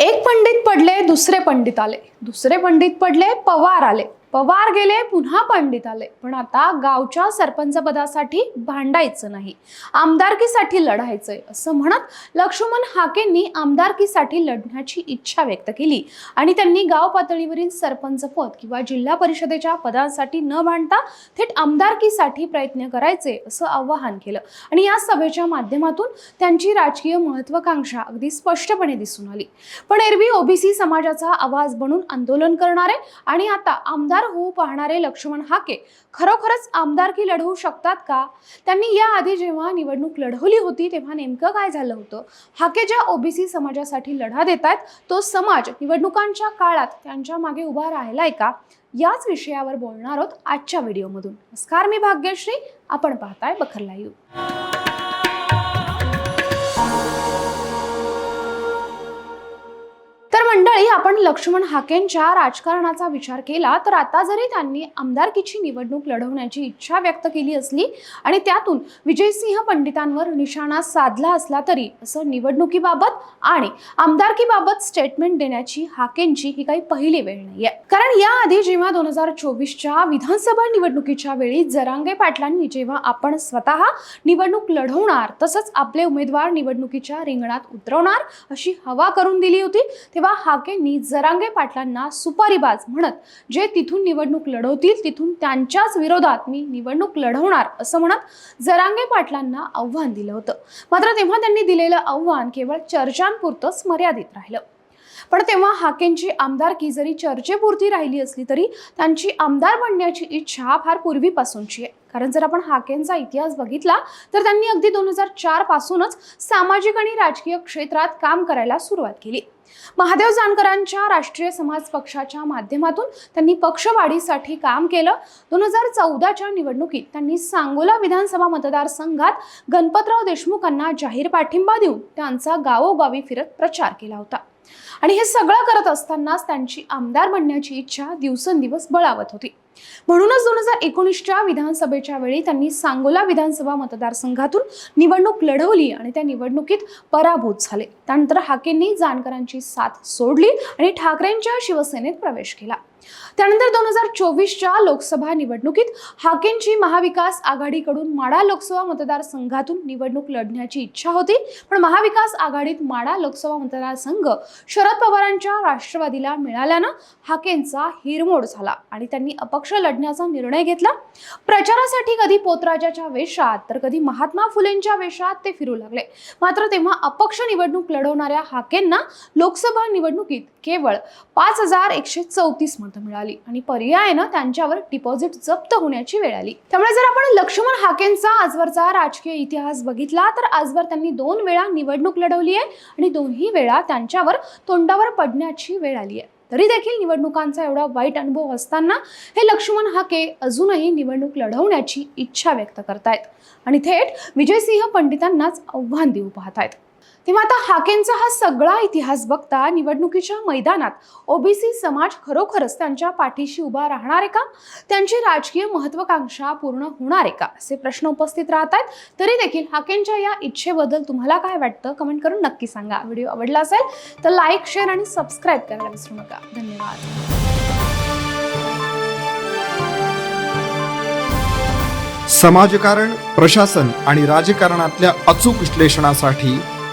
एक पंडित पडले दुसरे पंडित आले. दुसरे पंडित पडले पवार आले. पवार गेले पुन्हा पंडित आले. पण आता गावच्या सरपंच पदासाठी भांडायचं नाही. आमदारकीसाठी लढायचंय असं म्हणत लक्ष्मण हाकेंनी आमदारकीसाठी लढण्याची इच्छा व्यक्त केली. आणि त्यांनी गाव पातळीवरील सरपंच पद किंवा जिल्हा परिषदेच्या पदांसाठी न भांडता थेट आमदारकीसाठी प्रयत्न करायचे असं आवाहन केलं. आणि या सभेच्या माध्यमातून त्यांची राजकीय महत्वाकांक्षा अगदी स्पष्टपणे दिसून आली. पण एरवी ओबीसी समाजाचा आवाज बनून आंदोलन करणारे आणि आता आमदार होऊ पाहणारे लक्ष्मण हाके खरोखरच आमदारकी लढवू शकतात का? त्यांनी याआधी जेव्हा निवडणूक लढवली होती तेव्हा नेमकं काय झालं होतं? हाके ज्या ओबीसी समाजासाठी लढा देत आहेत तो समाज निवडणुकांच्या काळात त्यांच्या मागे उभा राहिलाय का? याच विषयावर बोलणार आहोत आजच्या व्हिडिओमधून. नमस्कार मी भाग्यश्री. आपण पाहताय बखर मंडळी आपण लक्ष्मण हाकेंच्या राजकारणाचा विचार केला तर आता जरी त्यांनी आमदारकीची निवडणूक लढवण्याची इच्छा व्यक्त केली असली आणि त्यातून विजयसिंह पंडितांवर निशाणा साधला असला तरी असं निवडणुकीबाबत आणि आमदारकीबाबत स्टेटमेंट देण्याची हाकेंची ही काही पहिली वेळ नाहीये. कारण याआधी जेव्हा दोन हजार चोवीसच्या विधानसभा निवडणुकीच्या वेळी जरांगे पाटलांनी जेव्हा आपण स्वतः निवडणूक लढवणार तसंच आपले उमेदवार निवडणुकीच्या रिंगणात उतरवणार अशी हवा करून दिली होती तेव्हा हाकेंनी जरांगे पाटलांना सुपारीबाज म्हणत जे तिथून निवडणूक लढवतील तिथून त्यांच्याच विरोधात मी निवडणूक लढवणार असं म्हणत जरांगे पाटलांना आव्हान दिलं होतं. मात्र तेव्हा त्यांनी दिलेलं आव्हान केवळ चर्चांपुरतंच मर्यादित राहिलं. पण तेव्हा हाकेंची आमदारकी जरी चर्चेपुरती राहिली असली तरी त्यांची आमदार बनण्याची इच्छा फार पूर्वीपासूनची आहे. कारण जर आपण हाकेंचा इतिहास बघितला तर त्यांनी अगदी दोन हजार चार पासूनच सामाजिक आणि राजकीय क्षेत्रात काम करायला सुरुवात केली. महादेव जानकरांच्या राष्ट्रीय समाज पक्षाच्या माध्यमातून त्यांनी पक्षवाढीसाठी काम केलं. दोन हजार चौदाच्या निवडणुकीत त्यांनी सांगोला विधानसभा मतदारसंघात गणपतराव देशमुखांना जाहीर पाठिंबा देऊन त्यांचा गावोगावी फिरत प्रचार केला होता. आणि हे सगळं करत असतानाच त्यांची आमदार बनण्याची इच्छा दिवसेंदिवस बळावत होती. म्हणूनच दोन हजार एकोणीसच्या विधानसभेच्या वेळी त्यांनी सांगोला विधानसभा मतदारसंघातून निवडणूक लढवली आणि त्या निवडणुकीत पराभूत झाले. त्यानंतर हाकेंनी जानकरांची साथ सोडली आणि ठाकरेंच्या शिवसेनेत प्रवेश केला. त्यानंतर दोन हजार चोवीसच्या लोकसभा निवडणुकीत हाकेंची महाविकास आघाडीकडून माडा लोकसभा मतदारसंघातून निवडणूक लढण्याची इच्छा होती. पण महाविकास आघाडीत माडा लोकसभा मतदारसंघ शरद पवारांच्या राष्ट्रवादीला मिळाल्यानं हाकेंचा हिरमोड झाला आणि त्यांनी अपक्ष पक्ष लढण्याचा निर्णय घेतला. प्रचारासाठी कधी पोतराजाच्या वेशात तर कधी महात्मा फुलेंच्या वेशात ते फिरू लागले. मात्र तेव्हा अपक्ष निवडणूक लढवणाऱ्या हाकेंना लोकसभा निवडणुकीत केवळ पाच हजार एकशे चौतीस मतं मिळाली आणि पर्यायानं त्यांच्यावर डिपॉझिट जप्त होण्याची वेळ आली. त्यामुळे जर आपण लक्ष्मण हाकेंचा आजवरचा राजकीय इतिहास बघितला तर आजवर त्यांनी दोन वेळा निवडणूक लढवली आहे आणि दोन्ही वेळा त्यांच्यावर तोंडावर पडण्याची वेळ आली आहे तरी देखील निवडणुकांचा एवढा वाईट अनुभव असताना हे लक्ष्मण हाके अजूनही निवडणूक लढवण्याची इच्छा व्यक्त करतायत. आणि थेट विजयसिंह पंडितांनाच आव्हान देऊ पाहतायत. तेव्हा आता हाकेंचा हा सगळा इतिहास बघता निवडणुकीच्या मैदानात ओबीसी समाज खरोखरच त्यांच्या पाठीशी उभा राहणार आहे का? त्यांची राजकीय महत्वाकांक्षा पूर्ण होणार आहे का? असे प्रश्न उपस्थित राहत आहेत तरी देखील हाकेंच्या या इच्छेबद्दल तुम्हाला काय वाटतं? कमेंट करून नक्की सांगा. व्हिडिओ आवडला असेल तर लाईक शेअर आणि सबस्क्राईब करायला विसरू नका. धन्यवाद. समाजकारण प्रशासन आणि राजकारणातल्या अचूक विश्लेषणासाठी